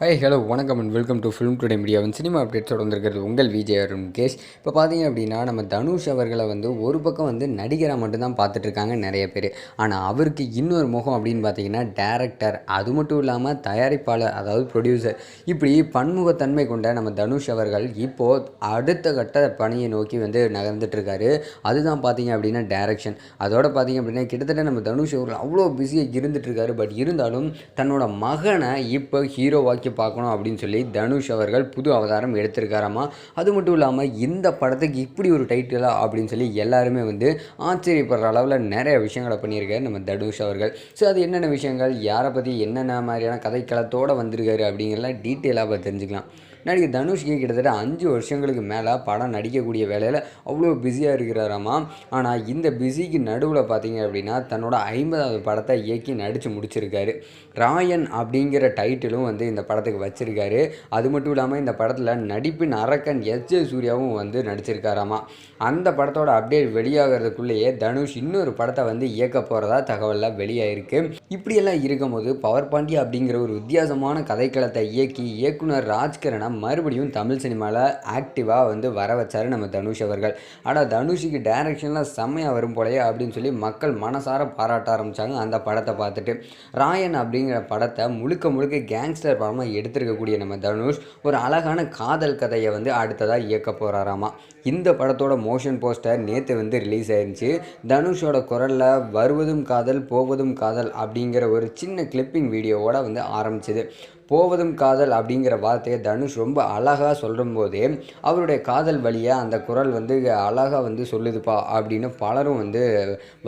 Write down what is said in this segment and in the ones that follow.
Hi hello வணக்கம் and welcome to film today மீடியாவின் cinema update வந்திருக்கிறது உங்கள் விஜய் அருண் முகேஷ். இப்போ பார்த்தீங்க அப்படின்னா நம்ம தனுஷ் அவர்களை வந்து ஒரு பக்கம் வந்து நடிகராக மட்டும்தான் பார்த்துட்ருக்காங்க நிறைய பேர். ஆனால் அவருக்கு இன்னொரு முகம் அப்படின்னு பார்த்தீங்கன்னா டேரக்டர் அது மட்டும் இல்லாமல் தயாரிப்பாளர் அதாவது ப்ரொடியூசர் இப்படி பன்முகத்தன்மை கொண்ட நம்ம தனுஷ் அவர்கள் இப்போது அடுத்த கட்ட பணியை நோக்கி வந்து நகர்ந்துட்டுருக்காரு அதுதான் பார்த்தீங்க அப்படின்னா டேரக்ஷன் அதோட பார்த்தீங்க அப்படின்னா கிட்டத்தட்ட நம்ம தனுஷ் அவர்கள் அவ்வளோ பிஸியாக இருந்துட்டுருக்காரு பட் இருந்தாலும் தன்னோட மகனை இப்போ ஹீரோவாக்கி பார்க்கணும் அப்படின்னு சொல்லி தனுஷ் அவர்கள் புது அவதாரம் எடுத்திருக்காராமா? அது மட்டும் இல்லாமல் இந்த படத்துக்கு இப்படி ஒரு டைட்டிலா அப்படின்னு சொல்லி எல்லாருமே வந்து ஆச்சரியப்படுற அளவில் நிறைய விஷயங்களை பண்ணியிருக்காரு நம்ம தனுஷ் அவர்கள். ஸோ அது என்னென்ன விஷயங்கள்? யாரை பற்றி என்னென்ன மாதிரியான கதைக்களத்தோடு வந்திருக்காரு அப்படிங்கிறலாம் டீட்டெயிலாக தெரிஞ்சுக்கலாம். நடிகர் தனுஷ்க்கு கிட்டத்தட்ட அஞ்சு வருஷங்களுக்கு மேலே படம் நடிக்கக்கூடிய வேலையில் அவ்வளோ பிஸியாக இருக்கிறாராமா. ஆனால் இந்த பிஸிக்கு நடுவில் பார்த்தீங்க அப்படின்னா தன்னோட ஐம்பதாவது படத்தை இயக்கி நடித்து முடிச்சிருக்காரு. ராயன் அப்படிங்கிற டைட்டிலும் வந்து இந்த படத்துக்கு வச்சிருக்காரு. அது மட்டும் இல்லாமல் இந்த படத்தில் நடிப்பின் அரக்கன் எஸ். ஜே. சூர்யாவும் வந்து நடிச்சிருக்காராமா. அந்த படத்தோட அப்டேட் வெளியாகிறதுக்குள்ளேயே தனுஷ் இன்னொரு படத்தை வந்து இயக்க போகிறதா தகவலில் வெளியாயிருக்கு. இப்படியெல்லாம் இருக்கும்போது பவர் பாண்டி அப்படிங்கிற ஒரு வித்தியாசமான கதைக்களத்தை இயக்கி இயக்குனர் ராஜ்கரனை மறுபடியும் தமிழ் சினிமாவில் ஆக்டிவாக வந்து வர வச்சார் நம்ம தனுஷ் அவர்கள். ஆனால் தனுஷுக்கு டைரக்ஷன்லாம் செம்மையாக வரும் போலயே அப்படின்னு சொல்லி மக்கள் மனசார பாராட்ட ஆரம்பித்தாங்க அந்த படத்தை பார்த்துட்டு. ராயன் அப்படிங்கிற படத்தை முழுக்க முழுக்க கேங்ஸ்டர் படமாக எடுத்திருக்கக்கூடிய நம்ம தனுஷ் ஒரு அழகான காதல் கதையை வந்து அடுத்ததாக இயக்க போகிறாராமா இந்த படத்தோட மோஷன் போஸ்டர் நேற்று வந்து ரிலீஸ் ஆயிருந்துச்சு. தனுஷோட குரலில் வருவதும் காதல் போவதும் காதல் அப்படிங்கிற ஒரு சின்ன கிளிப்பிங் வீடியோவோட வந்து ஆரம்பிச்சது. போவதும் காதல் அப்படிங்கிற வார்த்தையை தனுஷ் ரொம்ப அழகாக சொல்லும் போதே அவருடைய காதல் வழியாக அந்த குரல் வந்து அழகாக வந்து சொல்லுதுப்பா அப்படின்னு பலரும் வந்து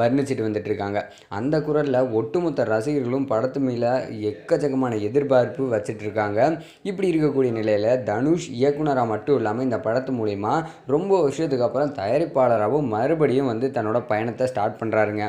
வர்ணிச்சிட்டு வந்துட்டுருக்காங்க. அந்த குரலில் ஒட்டுமொத்த ரசிகர்களும் படத்து மேலே எக்கச்சக்கமான எதிர்பார்ப்பு வச்சிட்ருக்காங்க. இப்படி இருக்கக்கூடிய நிலையில் தனுஷ் இயக்குனராக மட்டும் இல்லாமல் இந்த படத்து மூலிமா ரொம்ப வருஷத்துக்கு அப்புறம் தயாரிப்பாளராகவும் மறுபடியும் வந்து தன்னோட பயணத்தை ஸ்டார்ட் பண்ணுறாருங்க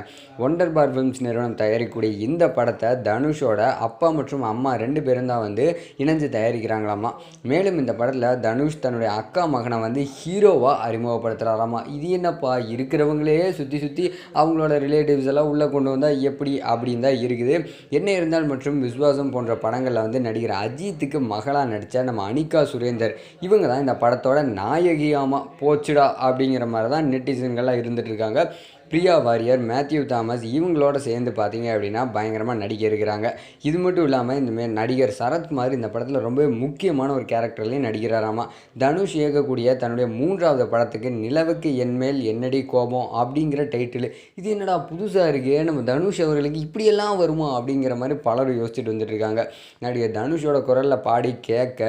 ஒண்டர் பார் ஃபிலிம்ஸ் நிறுவனம் தயாரிக்கக்கூடிய இந்த படத்தை தனுஷோட அப்பா மற்றும் அம்மா ரெண்டு பேரும் தான் வந்து இணைஞ்சு தயாரிக்கிறாங்களாமா. மேலும் இந்த படத்தில் தனுஷ் தன்னுடைய அக்கா மகனை வந்து ஹீரோவாக அறிமுகப்படுத்துகிறாராமா இது என்னப்பா? இருக்கிறவங்களே சுற்றி சுற்றி அவங்களோட ரிலேட்டிவ்ஸ் எல்லாம் உள்ளே கொண்டு வந்தால் எப்படி அப்படின்னு தான் இருக்குது. என்ன இருந்தால் மற்றும் விஸ்வாசம் போன்ற படங்களில் வந்து நடிகர் அஜித்துக்கு மகளாக நடித்த நம்ம அனிகா சுரேந்தர். இவங்க தான் இந்த படத்தோட நாயகியாமா. போச்சுடா அப்படிங்கிற மாதிரி தான் நெட்டிசன்கள்லாம் இருந்துட்டு இருக்காங்க. பிரியா வாரியர் மேத்யூ தாமஸ் இவங்களோட சேர்ந்து பார்த்தீங்க அப்படின்னா பயங்கரமாக நடிக்க இருக்கிறாங்க. இது மட்டும் இல்லாமல் இந்தமாரி நடிகர் சரத்குமார் இந்த படத்தில் ரொம்பவே முக்கியமான ஒரு கேரக்டர்லையும் நடிக்கிறாராமா. தனுஷ் இயக்கக்கூடிய தன்னுடைய மூன்றாவது படத்துக்கு நிலவுக்கு என்மேல் என்னடி கோபம் அப்படிங்கிற டைட்டில். இது என்னடா புதுசாக இருக்கே? நம்ம தனுஷ் அவர்களுக்கு இப்படியெல்லாம் வருமா அப்படிங்கிற மாதிரி பலரும் யோசிச்சுட்டு வந்துட்டு இருக்காங்க. நடிகர் தனுஷோட குரலில் பாடி கேட்க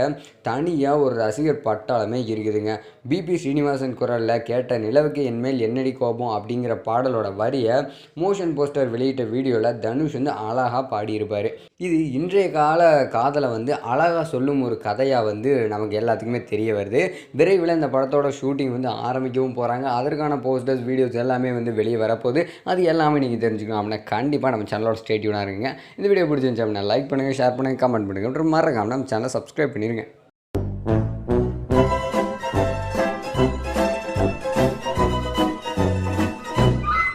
தனியாக ஒரு ரசிகர் பட்டாளமே இருக்குதுங்க. பிபி ஸ்ரீனிவாசன் குரலில் கேட்ட நிலவுக்கு என்மேல் என்னடி கோபம் அப்படிங்கிற பாடலோட வரியை மோஷன் போஸ்டர் வெளியிட்ட வீடியோவில் தனுஷ் வந்து அழகாக பாடியிருப்பார். இது இன்றைய கால காதலை வந்து அழகாக சொல்லும் ஒரு கதையாக வந்து நமக்கு எல்லாத்துக்குமே தெரிய வருது. விரைவில் இந்த படத்தோட ஷூட்டிங் வந்து ஆரம்பிக்கவும் போகிறாங்க அதற்கான போஸ்டர்ஸ் வீடியோஸ் எல்லாமே வந்து வெளியே வரப்போகுது. அது எல்லாமே நீங்கள் தெரிஞ்சுக்கணும் அப்படின்னா கண்டிப்பாக நம்ம சேனலோட ஸ்டேட்யூனாக இருங்க. இந்த வீடியோ பிடிச்சிருந்துச்சு அப்படின்னா லைக் பண்ணுங்கள் ஷேர் பண்ணுங்கள் கமெண்ட் பண்ணுங்கள் மற்றும் மறக்காம நம்ம சேனலை சப்ஸ்கிரைப் பண்ணிடுங்க